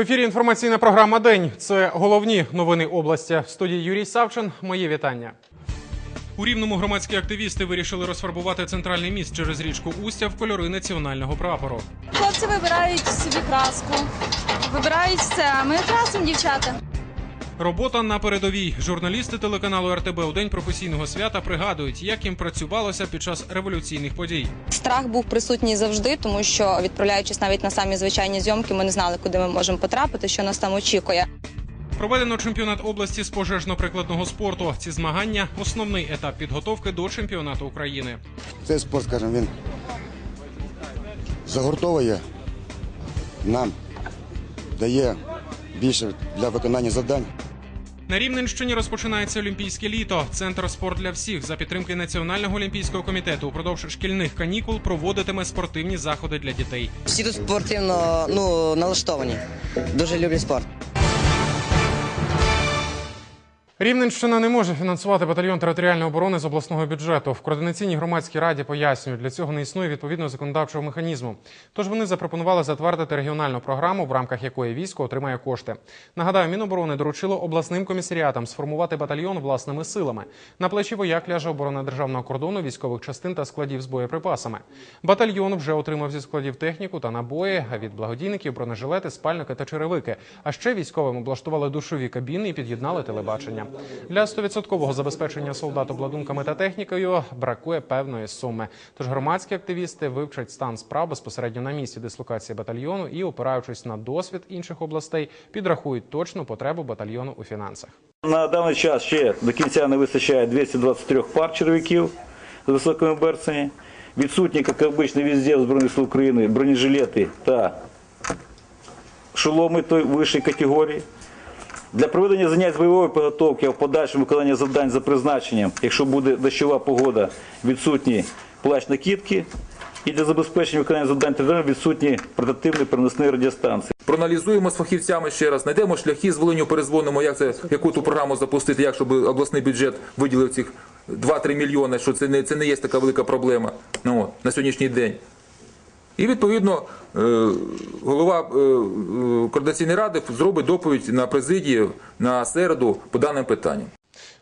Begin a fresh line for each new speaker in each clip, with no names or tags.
Ефірі інформаційна програма День. Це головні новини області. В студії Юрій Савчин. Мої вітання. У рівному громадські активісти вирішили розфарбувати центральний міст через річку Устя в кольори національного прапору.
Хлопці вибирають собі краску. Вибирають це, а ми красимо дівчата.
Робота на передовій. Журналісти телеканалу РТБ у день професійного свята пригадують, як їм працювалося під час революційних подій.
Страх був присутній завжди, тому що відправляючись навіть на самі звичайні зйомки, ми не знали, куди ми можемо потрапити, що нас там очікує.
Проведено чемпіонат області з пожежно-прикладного спорту. Ці змагання основний етап підготовки до чемпіонату України.
Цей спорт, скажімо, він загуртовує нам, дає більше для виконання завдань.
На Рівненщині розпочинається олімпійське літо. Центр спорт для всіх за підтримки Національного олімпійського комітету упродовж шкільних канікул проводитиме спортивні заходи для дітей.
Всі тут спортивно ну, налаштовані. Дуже люблять спорт.
Рівненщина не може фінансувати батальйон територіальної оборони з обласного бюджету. В координаційній громадській раді пояснюють, для цього не існує відповідного законодавчого механізму. Тож вони запропонували затвердити регіональну програму, в рамках якої військо отримає кошти. Нагадаю, Міноборони доручило обласним комісаріатам сформувати батальйон власними силами. На плечі вояк ляже оборона державного кордону, військових частин та складів з боєприпасами. Батальйон вже отримав зі складів техніку та набої від благодійників, бронежилети, спальники та черевики. А ще військовим облаштували душові кабіни і під'єднали телебачення. Для 100% забезпечення солдат обладунками та технікою бракує певної суми. Тож громадські активісти вивчать стан справ безпосередньо на місці дислокації батальйону і, опираючись на досвід інших областей, підрахують точну потребу батальйону у фінансах.
На даний час ще до кінця не вистачає 223 пар черв'яків з високими берцями. Відсутні, як обично, везде в Збройних сил України бронежилети та шоломи той вищої категорії. Для проведення занять з бойової підготовки, а в подальшому виконання завдань за призначенням, якщо буде дощова погода, відсутні плащ накидки. І для забезпечення виконання завдань територіально відсутні портативні переносні радіостанції.
Проаналізуємо з фахівцями ще раз, знайдемо шляхи з Волиню, перезвонимо, як це, яку ту програму запустити, як щоб обласний бюджет виділив цих 2-3 мільйони, що це не, це не є така велика проблема ну, на сьогоднішній день. І відповідно е, голова е, е, координаційної ради зробить доповідь на президії на середу по даним питанням.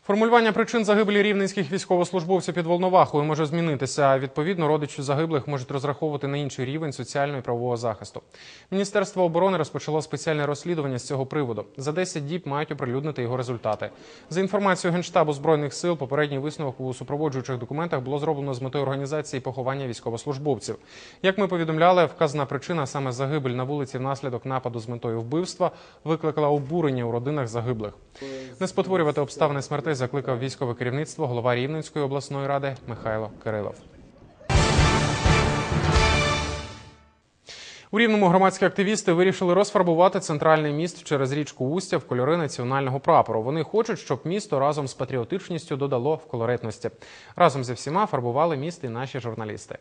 Формулювання причин загибелі рівненських військовослужбовців під Волновахою може змінитися. Відповідно, родичі загиблих можуть розраховувати на інший рівень соціального і правового захисту. Міністерство оборони розпочало спеціальне розслідування з цього приводу. За 10 діб мають оприлюднити його результати. За інформацією генштабу збройних сил, попередній висновок у супроводжуючих документах було зроблено з метою організації поховання військовослужбовців. Як ми повідомляли, вказана причина саме загибель на вулиці внаслідок нападу з метою вбивства викликала обурення у родинах загиблих. Не спотворювати обставини смертей закликав військове керівництво голова Рівненської обласної ради Михайло Кирилов. У рівному громадські активісти вирішили розфарбувати центральний міст через річку Устя в кольори національного прапору. Вони хочуть, щоб місто разом з патріотичністю додало в колоритності. Разом зі всіма фарбували міст і наші журналісти.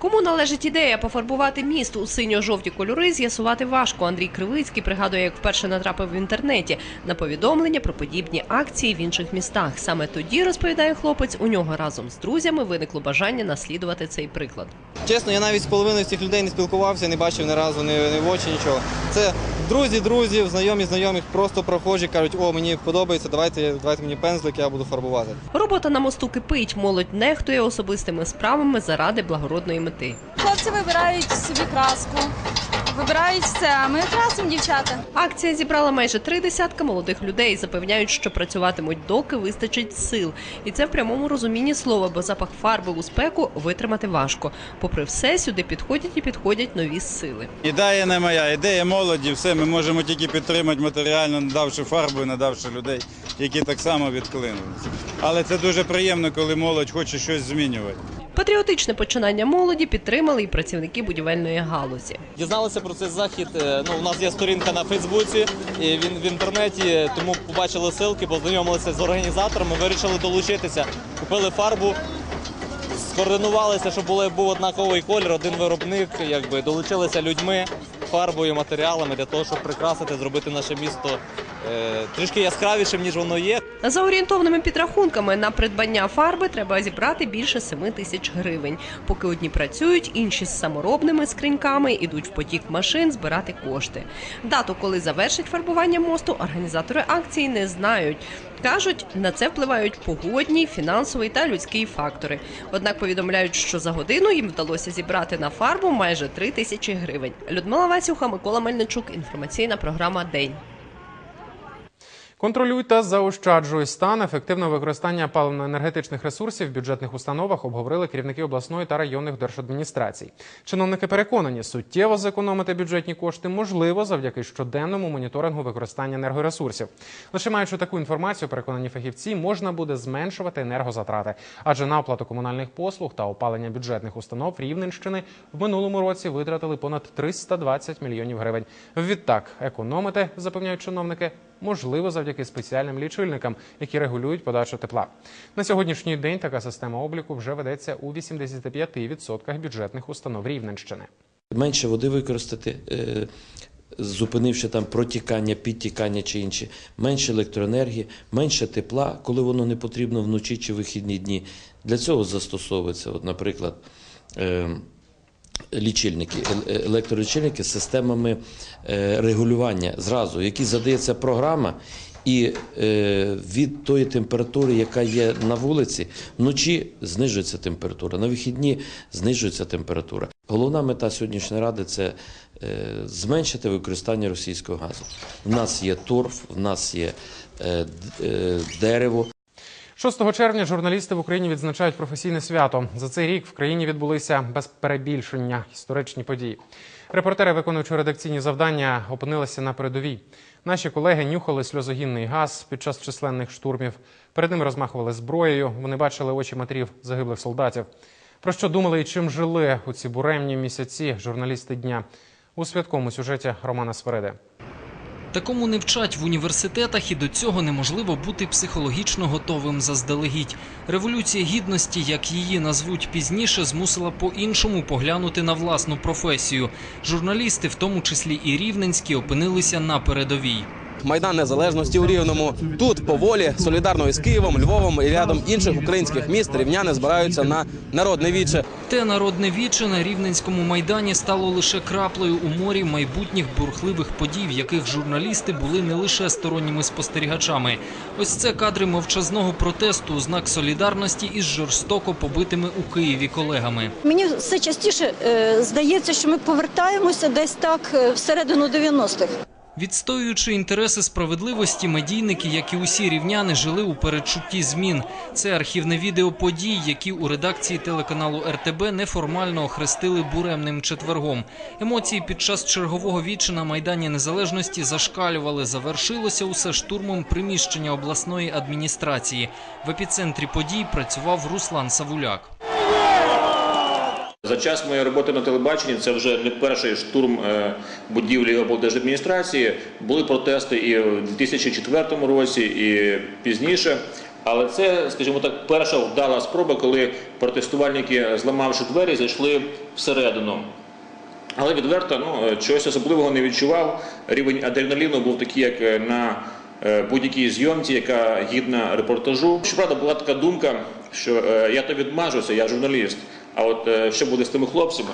Кому належить ідея пофарбувати міст у синьо-жовті кольори, з'ясувати важко. Андрій Кривицький пригадує, як вперше натрапив в інтернеті на повідомлення про подібні акції в інших містах. Саме тоді розповідає хлопець, у нього разом з друзями виникло бажання наслідувати цей приклад.
Чесно, я навіть з половиною цих людей не спілкувався, не бачив ні разу не в очі нічого. Це друзі, друзів, знайомі, знайомих, просто прохожі кажуть, о, мені подобається, давайте, давайте мені пензлик, я буду фарбувати.
Робота на мосту кипить. Молодь нехтує особистими справами заради благородної мети.
Хлопці вибирають собі краску. Вибирають а ми красимо дівчата.
Акція зібрала майже три десятка молодих людей. Запевняють, що працюватимуть доки вистачить сил, і це в прямому розумінні слова, бо запах фарби у спеку витримати важко. Попри все, сюди підходять і підходять нові сили.
Ідея не моя, ідея молоді, все, ми можемо тільки підтримати матеріально, надавши фарбу, надавши людей, які так само відклинулися. Але це дуже приємно, коли молодь хоче щось змінювати.
Патріотичне починання молоді підтримали і працівники будівельної галузі.
Дізналися про цей захід. е, Ну, у нас є сторінка на Фейсбуці, і він в інтернеті, тому побачили ссылки, познайомилися з організаторами, вирішили долучитися, купили фарбу, скоординувалися, щоб був однаковий колір, один виробник, якби долучилися людьми, фарбою, матеріалами для того, щоб прикрасити, зробити наше місто трішки яскравішим, ніж воно є.
За орієнтовними підрахунками на придбання фарби треба зібрати більше 7 тисяч гривень. Поки одні працюють, інші з саморобними скриньками ідуть в потік машин збирати кошти. Дату, коли завершить фарбування мосту, організатори акції не знають. Кажуть, на це впливають погодні, фінансовий та людський фактори. Однак повідомляють, що за годину їм вдалося зібрати на фарбу майже 3 тисячі гривень. Людмила Васюха, Микола Мельничук. Інформаційна програма День.
Контролюй та заощаджуй стан ефективного використання паливно-енергетичних ресурсів в бюджетних установах обговорили керівники обласної та районних держадміністрацій. Чиновники переконані, суттєво зекономити бюджетні кошти можливо завдяки щоденному моніторингу використання енергоресурсів. Лише маючи таку інформацію, переконані фахівці, можна буде зменшувати енергозатрати, адже на оплату комунальних послуг та опалення бюджетних установ Рівненщини в минулому році витратили понад 320 мільйонів гривень. Відтак, економити, запевняють чиновники, можливо завдяки спеціальним лічильникам, які регулюють подачу тепла. На сьогоднішній день така система обліку вже ведеться у 85% бюджетних установ Рівненщини.
менше води використати, е, зупинивши там протікання, підтікання чи інші, менше електроенергії, менше тепла, коли воно не потрібно вночі чи вихідні дні. Для цього застосовується, от, наприклад, е, лічильники, е- електролічильники з системами е, регулювання зразу, які задається програма. І е, від тої температури, яка є на вулиці, вночі знижується температура, на вихідні знижується температура. Головна мета сьогоднішньої ради це е, зменшити використання російського газу. В нас є торф, в нас є е, е, дерево.
6 червня журналісти в Україні відзначають професійне свято. За цей рік в країні відбулися без перебільшення історичні події. Репортери, виконуючи редакційні завдання, опинилися на передовій. Наші колеги нюхали сльозогінний газ під час численних штурмів. Перед ними розмахували зброєю. Вони бачили очі матерів загиблих солдатів. Про що думали і чим жили у ці буремні місяці журналісти дня у святкому сюжеті Романа Свереди.
Такому не вчать в університетах, і до цього неможливо бути психологічно готовим заздалегідь. Революція гідності, як її назвуть пізніше, змусила по-іншому поглянути на власну професію. Журналісти, в тому числі і рівненські, опинилися на передовій.
Майдан Незалежності у Рівному. Тут по волі солідарно із Києвом, Львовом і рядом інших українських міст рівняни збираються на народне віче.
Те народне віче на рівненському майдані стало лише краплею у морі майбутніх бурхливих подій, в яких журналісти були не лише сторонніми спостерігачами. Ось це кадри мовчазного протесту у знак солідарності із жорстоко побитими у Києві колегами.
Мені все частіше е, здається, що ми повертаємося десь так е, всередину 90-х.
Відстоюючи інтереси справедливості, медійники, як і усі рівняни, жили у передчутті змін. Це архівне відео подій, які у редакції телеканалу РТБ неформально охрестили буремним четвергом. Емоції під час чергового вічі на майдані незалежності зашкалювали. Завершилося усе штурмом приміщення обласної адміністрації. В епіцентрі подій працював Руслан Савуляк.
За час моєї роботи на телебаченні це вже не перший штурм е, будівлі облдержадміністрації. Були протести і в 2004 році, і пізніше. Але це, скажімо так, перша вдала спроба, коли протестувальники, зламавши двері, зайшли всередину. Але відверто ну, чогось особливого не відчував. Рівень адреналіну був такий, як е, на е, будь-якій зйомці, яка гідна репортажу. Щоправда, була така думка, що е, я то відмажуся, я журналіст. А от е, що буде з тими хлопцями?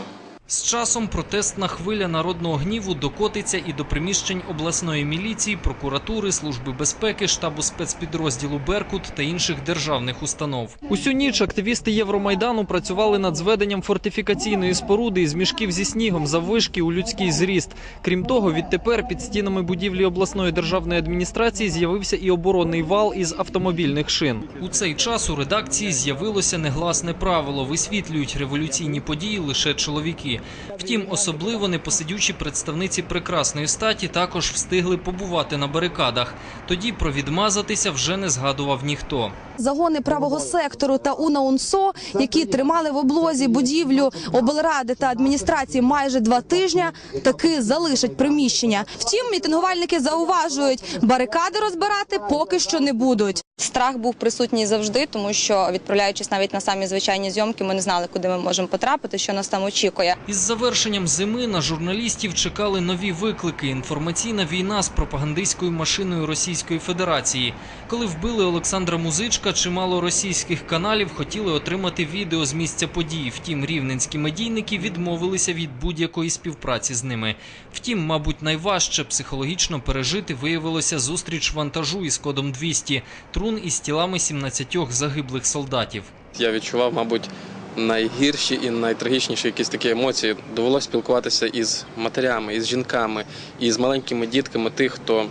З часом протестна хвиля народного гніву докотиться і до приміщень обласної міліції, прокуратури, служби безпеки, штабу спецпідрозділу Беркут та інших державних установ. Усю ніч активісти Євромайдану працювали над зведенням фортифікаційної споруди із мішків зі снігом заввишки у людський зріст. Крім того, відтепер під стінами будівлі обласної державної адміністрації з'явився і оборонний вал із автомобільних шин. У цей час у редакції з'явилося негласне правило: висвітлюють революційні події лише чоловіки. Втім, особливо непосидючі представниці прекрасної статі також встигли побувати на барикадах. Тоді про відмазатися вже не згадував ніхто.
Загони правого сектору та УНАУНСО, які тримали в облозі будівлю облради та адміністрації майже два тижні, таки залишать приміщення. Втім, мітингувальники зауважують, барикади розбирати поки що не будуть.
Страх був присутній завжди, тому що відправляючись навіть на самі звичайні зйомки, ми не знали, куди ми можемо потрапити, що нас там очікує.
Із завершенням зими на журналістів чекали нові виклики. Інформаційна війна з пропагандистською машиною Російської Федерації. Коли вбили Олександра Музичка, чимало російських каналів хотіли отримати відео з місця події. Втім, рівненські медійники відмовилися від будь-якої співпраці з ними. Втім, мабуть, найважче психологічно пережити виявилося зустріч вантажу із кодом 200 трун із тілами 17 загиблих солдатів.
Я відчував, мабуть, найгірші і найтрагічніші якісь такі емоції. Довелося спілкуватися із матерями, із жінками, і з маленькими дітками тих, хто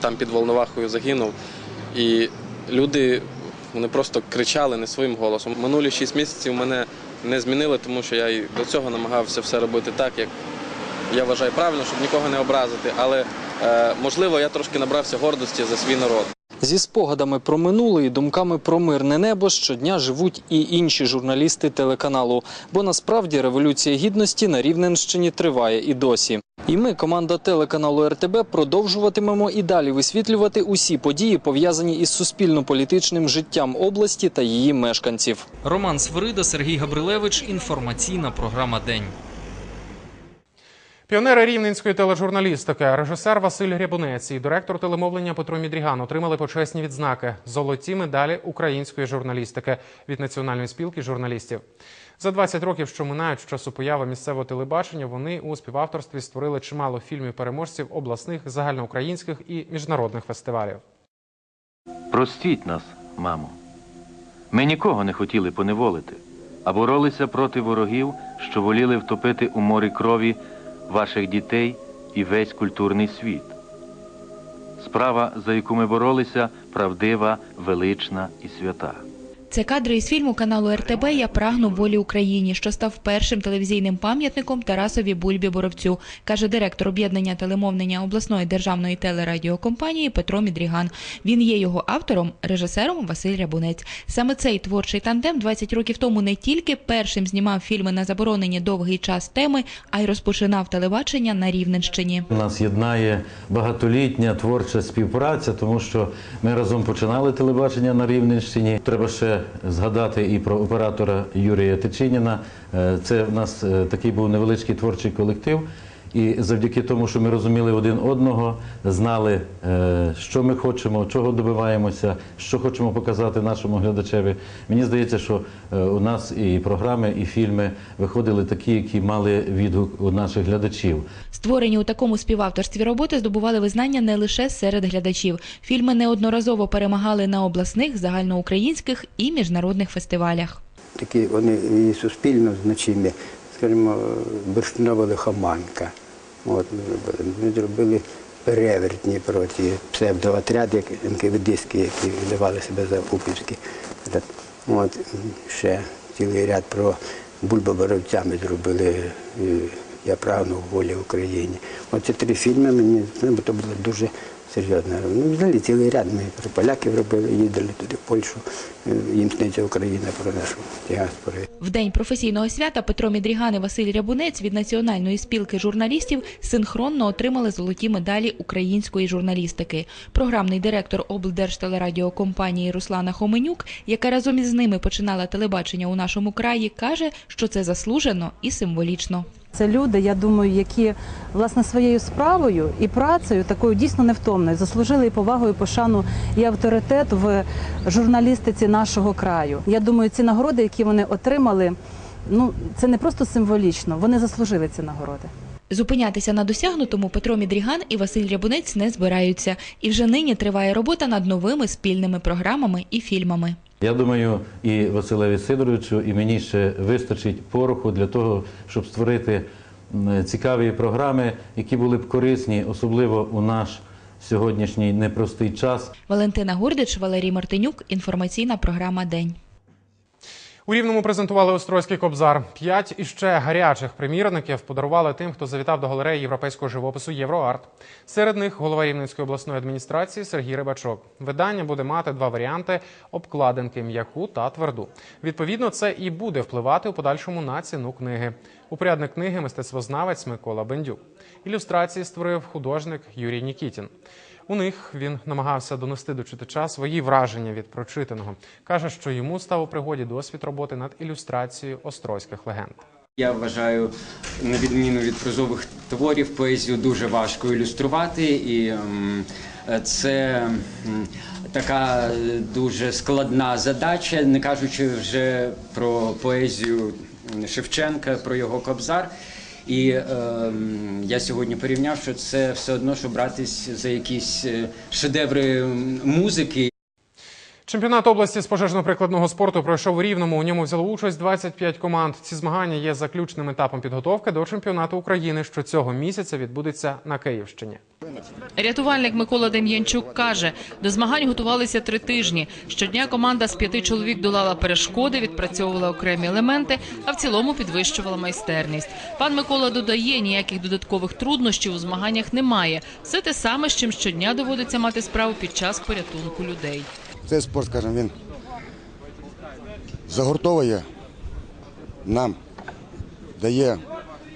там під Волновахою загинув. І люди вони просто кричали не своїм голосом. Минулі шість місяців мене не змінили, тому що я і до цього намагався все робити так, як я вважаю правильно, щоб нікого не образити. Але е, можливо, я трошки набрався гордості за свій народ.
Зі спогадами про минуле і думками про мирне небо щодня живуть і інші журналісти телеканалу. Бо насправді революція гідності на Рівненщині триває і досі. І ми, команда телеканалу РТБ, продовжуватимемо і далі висвітлювати усі події, пов'язані із суспільно-політичним життям області та її мешканців. Роман Свирида, Сергій Габрилевич. Інформаційна програма День.
Піонери рівненської тележурналістики, режисер Василь Грябунець і директор телемовлення Петро Мідріган отримали почесні відзнаки золоті медалі української журналістики від Національної спілки журналістів. За 20 років, що минають з часу появи місцевого телебачення, вони у співавторстві створили чимало фільмів переможців обласних, загальноукраїнських і міжнародних фестивалів.
Простіть нас, мамо. Ми нікого не хотіли поневолити, а боролися проти ворогів, що воліли втопити у морі крові ваших дітей і весь культурний світ. Справа, за яку ми боролися, правдива, велична і свята.
Це кадри із фільму каналу РТБ Я прагну волі Україні, що став першим телевізійним пам'ятником Тарасові Бульбі Боровцю, каже директор об'єднання телемовлення обласної державної телерадіокомпанії Петро Мідріган. Він є його автором, режисером Василь Рябунець. Саме цей творчий тандем 20 років тому не тільки першим знімав фільми на заборонені довгий час теми, а й розпочинав телебачення на Рівненщині.
Нас єднає багатолітня творча співпраця, тому що ми разом починали телебачення на Рівненщині. Треба ще згадати і про оператора Юрія Тичиніна. Е, Це в нас е, такий був невеличкий творчий колектив. І завдяки тому, що ми розуміли один одного, знали, е, що ми хочемо, чого добиваємося, що хочемо показати нашому глядачеві. Мені здається, що е, у нас і програми, і фільми виходили такі, які мали відгук у наших глядачів.
Створені у такому співавторстві роботи здобували визнання не лише серед глядачів. Фільми неодноразово перемагали на обласних, загальноукраїнських і міжнародних фестивалях.
такі вони і суспільно значимі. Скажімо, бурштинова лихоманка. От, ми зробили. Перевертні проти псевдоотряд, як НКВДські, які видавали себе за упівські. От, ще цілий ряд про бульбоборовця ми зробили Я прагну волі Україні. Оці три фільми мені ну, то було дуже серйозно. Ну, взагалі цілий ряд ми про поляків робили, їздили туди, в Польщу, е, їм сниться Україна про нашу діаспору.
В день професійного свята Петро Мідріган і Василь Рябунець від Національної спілки журналістів синхронно отримали золоті медалі української журналістики. Програмний директор облдержтелерадіокомпанії Руслана Хоменюк, яка разом із ними починала телебачення у нашому краї, каже, що це заслужено і символічно.
Це люди, я думаю, які власне своєю справою і працею такою дійсно невтомною заслужили і повагу, і пошану і авторитет в журналістиці нашого краю. Я думаю, ці нагороди, які вони отримали, ну це не просто символічно, вони заслужили ці нагороди.
Зупинятися на досягнутому Петро Мідріган і Василь Рябунець не збираються. І вже нині триває робота над новими спільними програмами і фільмами.
Я думаю, і Василеві Сидоровичу, і мені ще вистачить пороху для того, щоб створити цікаві програми, які були б корисні, особливо у наш сьогоднішній непростий час.
Валентина Гурдич, Валерій Мартинюк. Інформаційна програма День.
У Рівному презентували Острозький кобзар. П'ять іще гарячих примірників подарували тим, хто завітав до галереї європейського живопису Євроарт. Серед них голова Рівненської обласної адміністрації Сергій Рибачок. Видання буде мати два варіанти обкладинки м'яку та тверду. Відповідно, це і буде впливати у подальшому на ціну книги. Упорядник книги мистецтвознавець Микола Бендюк. Ілюстрації створив художник Юрій Нікітін. У них він намагався донести до читача свої враження від прочитаного. Каже, що йому став у пригоді досвід роботи над ілюстрацією острозьких легенд.
Я вважаю, на відміну від прозових творів, поезію дуже важко ілюструвати, і ем, це така дуже складна задача, не кажучи вже про поезію Шевченка, про його кобзар. І е, я сьогодні порівняв, що це все одно, що братись за якісь е, шедеври музики.
Чемпіонат області з пожежно-прикладного спорту пройшов у Рівному. У ньому взяло участь 25 команд. Ці змагання є заключним етапом підготовки до чемпіонату України, що цього місяця відбудеться на Київщині.
Рятувальник Микола Дем'янчук каже, до змагань готувалися три тижні. Щодня команда з п'яти чоловік долала перешкоди, відпрацьовувала окремі елементи, а в цілому підвищувала майстерність. Пан Микола додає, ніяких додаткових труднощів у змаганнях немає. Все те саме, з чим щодня доводиться мати справу під час порятунку людей.
Цей спорт, скажімо, він загуртовує нам, дає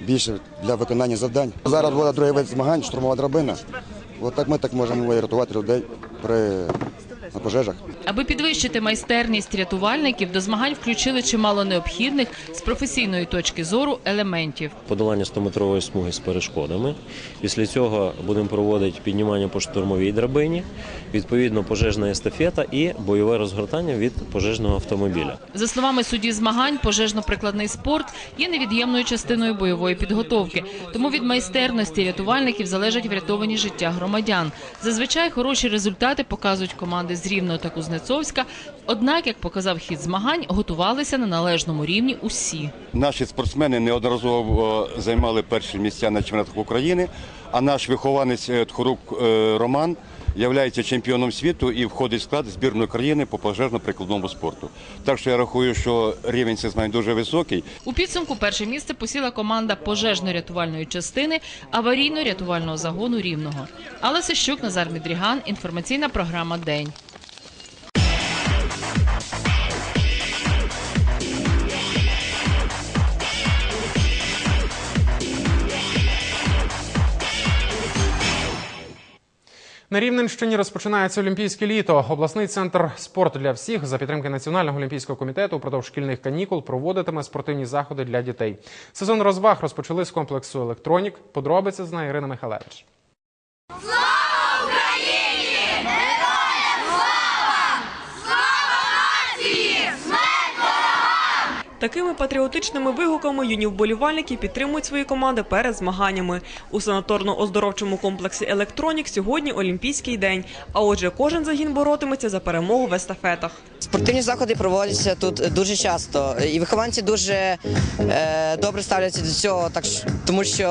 більше для виконання завдань. Зараз буде другий вид змагань, штурмова драбина. От так ми так можемо рятувати людей при на пожежах.
Аби підвищити майстерність рятувальників, до змагань включили чимало необхідних з професійної точки зору елементів.
подолання 100-метрової смуги з перешкодами. Після цього будемо проводити піднімання по штурмовій драбині, відповідно пожежна естафета і бойове розгортання від пожежного автомобіля.
За словами судді змагань, пожежно-прикладний спорт є невід'ємною частиною бойової підготовки. Тому від майстерності рятувальників залежать врятовані життя громадян. Зазвичай хороші результати показують команди з Рівного та Кузнецовська. Однак, як показав хід змагань, готувалися на належному рівні усі.
Наші спортсмени неодноразово е, займали перші місця на чемпіонатах України, а наш вихованець е, Тхорук е, Роман є чемпіоном світу і входить в склад збірної країни по пожежно-прикладному спорту. Так що я рахую, що рівень цих змагань дуже високий.
У підсумку перше місце посіла команда пожежно-рятувальної частини аварійно-рятувального загону Рівного. Алла Сищук, Назар Мідріган. Інформаційна програма День.
На Рівненщині розпочинається олімпійське літо. Обласний центр спорту для всіх за підтримки Національного олімпійського комітету упродовж шкільних канікул проводитиме спортивні заходи для дітей. Сезон розваг розпочали з комплексу Електронік. Подробиці знає Ірина Михалевич.
Такими патріотичними вигуками юні вболівальники підтримують свої команди перед змаганнями. У санаторно-оздоровчому комплексі Електронік сьогодні Олімпійський день. А отже, кожен загін боротиметься за перемогу в естафетах.
Спортивні заходи проводяться тут дуже часто, і вихованці дуже е, добре ставляться до цього, так тому що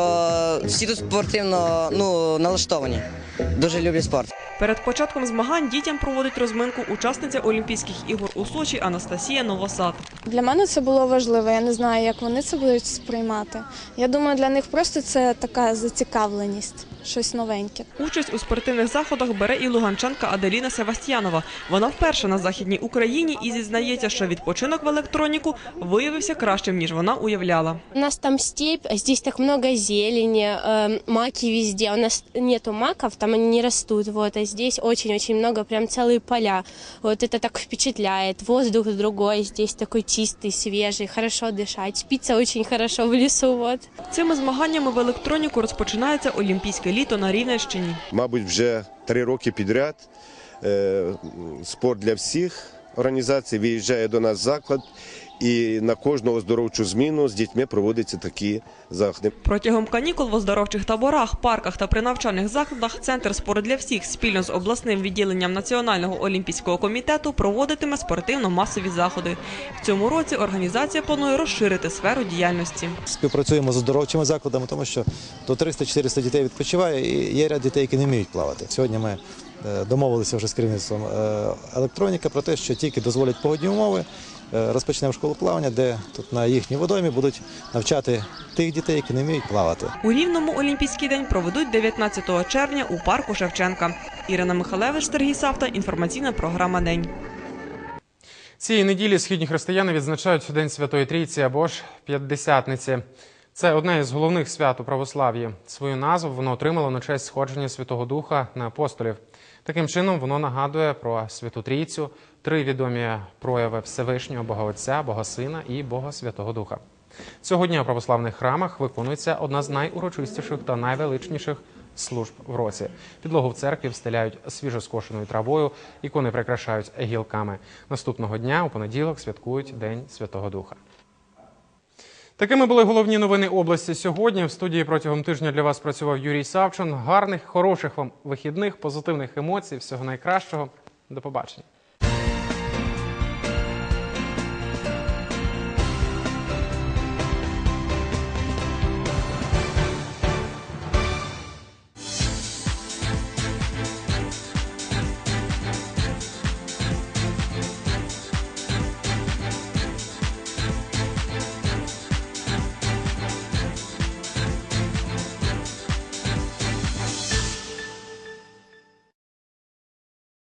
всі тут спортивно ну, налаштовані, дуже люблять спорт.
Перед початком змагань дітям проводить розминку учасниця Олімпійських ігор у Сочі Анастасія Новосад.
Для мене це було важливо. Я не знаю, як вони це будуть сприймати. Я думаю, для них просто це така зацікавленість, щось новеньке.
Участь у спортивних заходах бере і луганчанка Аделіна Севастьянова. Вона вперше на західній Україні і зізнається, що відпочинок в електроніку виявився кращим ніж вона уявляла.
У нас там степь, а здесь так много зелени, э, маки везде. У нас нету маков, там они не растут, вот, а здесь очень-очень много, прям целые поля. Вот это так впечатляет. Воздух другой, здесь такой чистый, свежий, хорошо дышать. Спится очень хорошо в лесу, вот.
Цими змаганнями в електроніку розпочинається Олімпійське літо на Рівненщині.
мабуть, вже три роки підряд. е, Спорт для всіх організацій виїжджає до нас заклад, і на кожну оздоровчу зміну з дітьми проводяться такі заходи.
Протягом канікул в оздоровчих таборах, парках та при навчальних закладах Центр спорт для всіх спільно з обласним відділенням Національного олімпійського комітету проводитиме спортивно-масові заходи. В цьому році організація планує розширити сферу діяльності.
Співпрацюємо з оздоровчими закладами, тому що до 300-400 дітей відпочиває, і є ряд дітей, які не вміють плавати. Сьогодні ми е, домовилися вже з керівництвом е, електроніка про те, що тільки дозволять погодні умови. Е, Розпочнемо школу плавання, де тут на їхній водоймі будуть навчати тих дітей, які не вміють плавати.
У Рівному Олімпійський день проведуть 19 червня у парку Шевченка. Ірина Михалевич, Сергій Савта. Інформаційна програма День.
Цієї неділі східні християни відзначають День Святої Трійці або ж П'ятдесятниці. Це одне із головних свят у православ'ї. Свою назву воно отримало на честь сходження Святого Духа на апостолів. Таким чином, воно нагадує про Святу Трійцю, три відомі прояви Всевишнього Бога Отця, Бога Сина і Бога Святого Духа. Цього дня у православних храмах виконується одна з найурочистіших та найвеличніших служб в році. Підлогу в церкві встеляють свіжоскошеною травою, ікони прикрашають гілками. Наступного дня у понеділок святкують День Святого Духа. Такими були головні новини області сьогодні. В студії протягом тижня для вас працював Юрій Савчин. Гарних, хороших вам вихідних, позитивних емоцій, всього найкращого. До побачення.